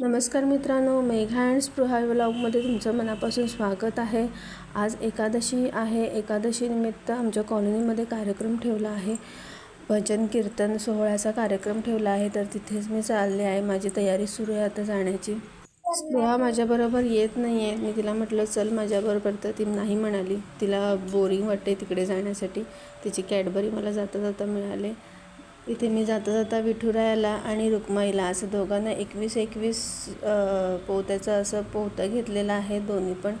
नमस्कार मित्रांनो मेघा अँड स्पृहा व्लॉगमध्ये तुमचं मनापासून स्वागत आहे. आज एकादशी आहे. एकादशीनिमित्त आमच्या कॉलनीमध्ये कार्यक्रम ठेवला आहे. भजन कीर्तन सोहळ्याचा कार्यक्रम ठेवला आहे. तर तिथेच मी चालले आहे. माझी तयारी सुरू आहे आता जाण्याची. स्पृहा माझ्याबरोबर येत नाही आहे मी तिला म्हटलं चल माझ्याबरोबर. तर ती नाही म्हणाली. तिला बोरिंग वाटते तिकडे जाण्यासाठी. तिची कॅडबरी मला जाता जाता मिळाले. इथे मी जाता जाता विठुरायाला आणि रुक्माईला असं दोघांना एकवीस एकवीस पोत्याचं असं पोतं घेतलेलं आहे दोन्ही पण.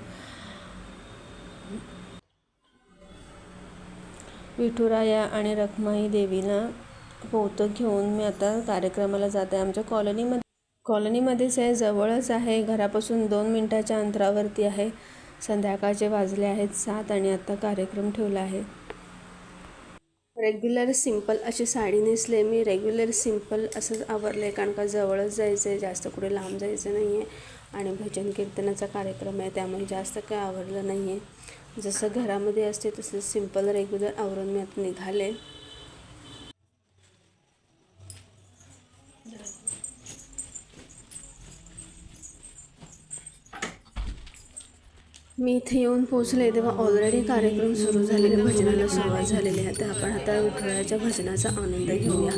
विठुराया आणि रखमाई देवीला पोतं घेऊन मी आता कार्यक्रमाला जाते. आमच्या कॉलनीमध्ये कॉलनीमध्येच आहे जवळच आहे. घरापासून दोन मिनटाच्या अंतरावरती आहे. संध्याकाळचे वाजले आहेत सात आणि आता कार्यक्रम ठेवला आहे. रेग्युलर सिंपल अशी साडी नेसले मी रेग्युलर सिंपल असंच आवरलं आहे कारण का जवळच जायचं आहे जास्त कुठे लांब जायचं नाही आहे आणि भजन कीर्तनाचा कार्यक्रम आहे त्यामुळे जास्त काय आवरलं नाही आहे जसं घरामध्ये असते तसं सिंपल रेग्युलर आवरून मी आता निघाले. मी इथे येऊन पोचले तेव्हा ऑलरेडी कार्यक्रम सुरू झालेले भजनाला सुरुवात झालेली आहे. तर आपण आता विठ्ठलाच्या भजनाचा आनंद घेऊया.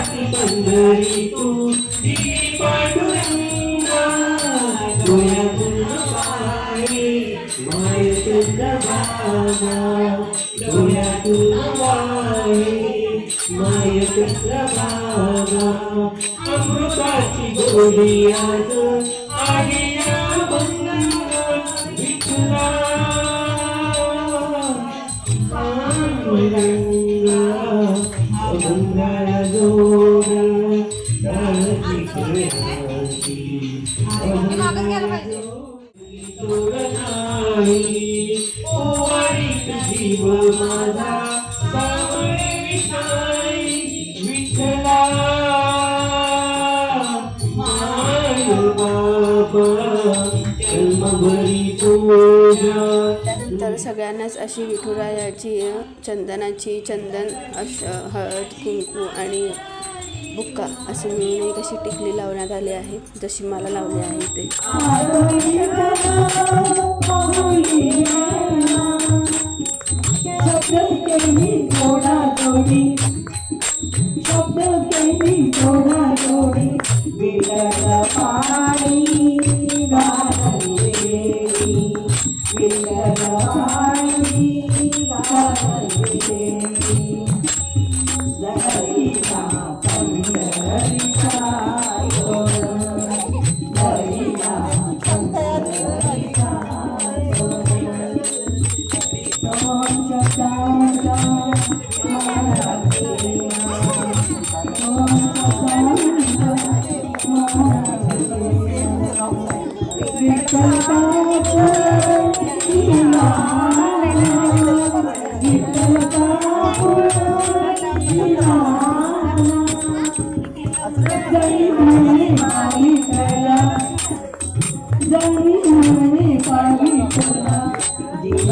संसाराची पंढरी तू श्री पांडुरंगा डोळ्यातून वाहे माय चंद्रभागा डोळ्यातून वाहे माय अमृताची गोडी आज आहे जीव माझा सावळे विठाई बाबा त्यानंतर सगळ्यांनाच अशी विठुरायाची चंदनाची चंदन अश हळद कुंकू आणि बुक्का असे मिळून एक अशी टिकली लावण्यात आली आहे जशी मला लावली आहे ते. शब्द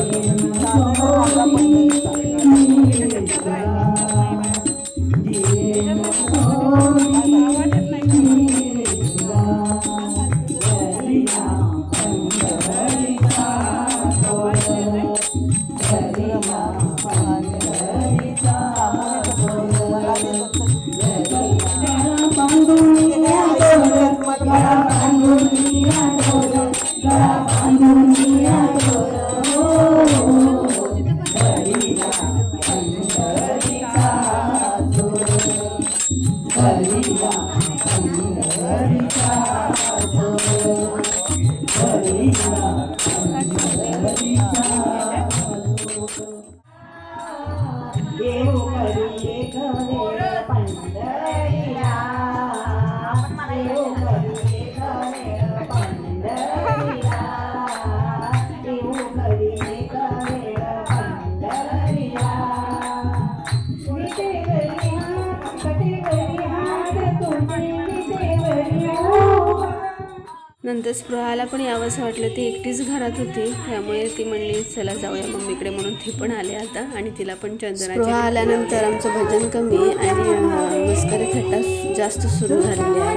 Karena. Alegría. नंतर स्पृहाला पण यावंसं वाटलं. ती एकटीच घरात होती. त्यामुळे ती म्हणली चला जाऊया मम्मीकडे म्हणून ती पण आली आता. आणि तिला पण चंदना आल्यानंतर आमचं भजन कमी आणि मस्करी थट्टा जास्त सुरू झालेली आहे.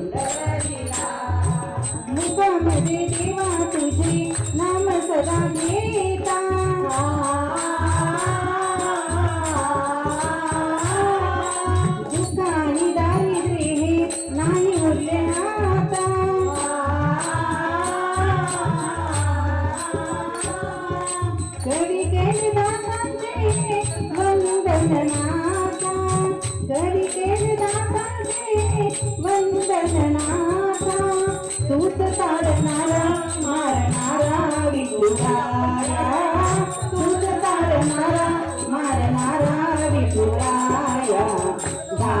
ধান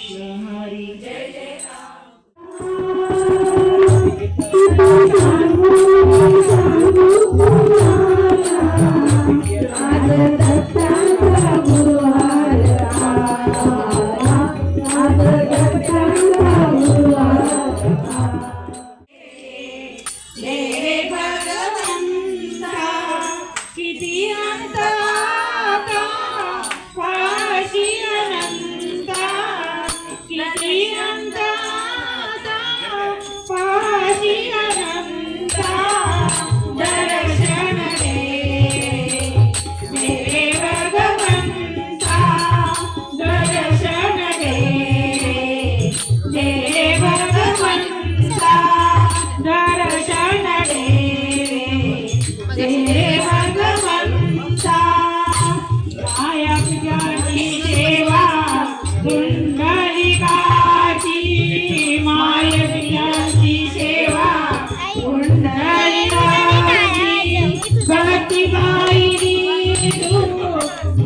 कृष्ण हरी जय जय राम।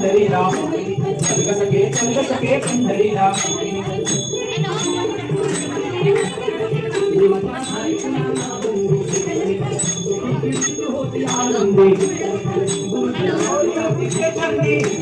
पंढरी राम चल सके चल सके पंढरी राम होती आनंदी गुरु के चरणी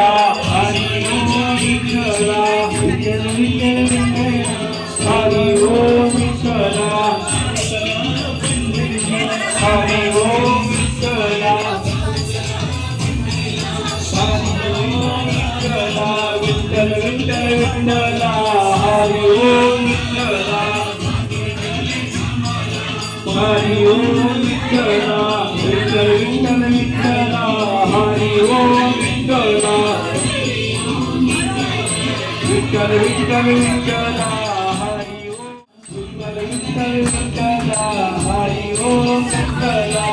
જા હરી બોલી કલા વિચલ વિચલ विठ्ठल विठ्ठल विठ्ठला हरी ओम विठ्ठल विठ्ठल विठ्ठला हरी ओम विठ्ठला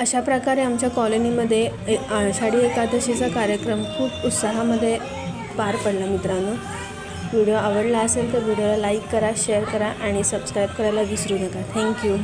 अशा प्रकारे आमच्या कॉलनीमध्ये आषाढी एकादशीचा कार्यक्रम खूप उत्साहामध्ये पार पडला मित्रांनो. व्हिडिओ आवडला असेल तर व्हिडिओला लाईक करा शेअर करा आणि सबस्क्राईब करायला विसरू नका. थँक्यू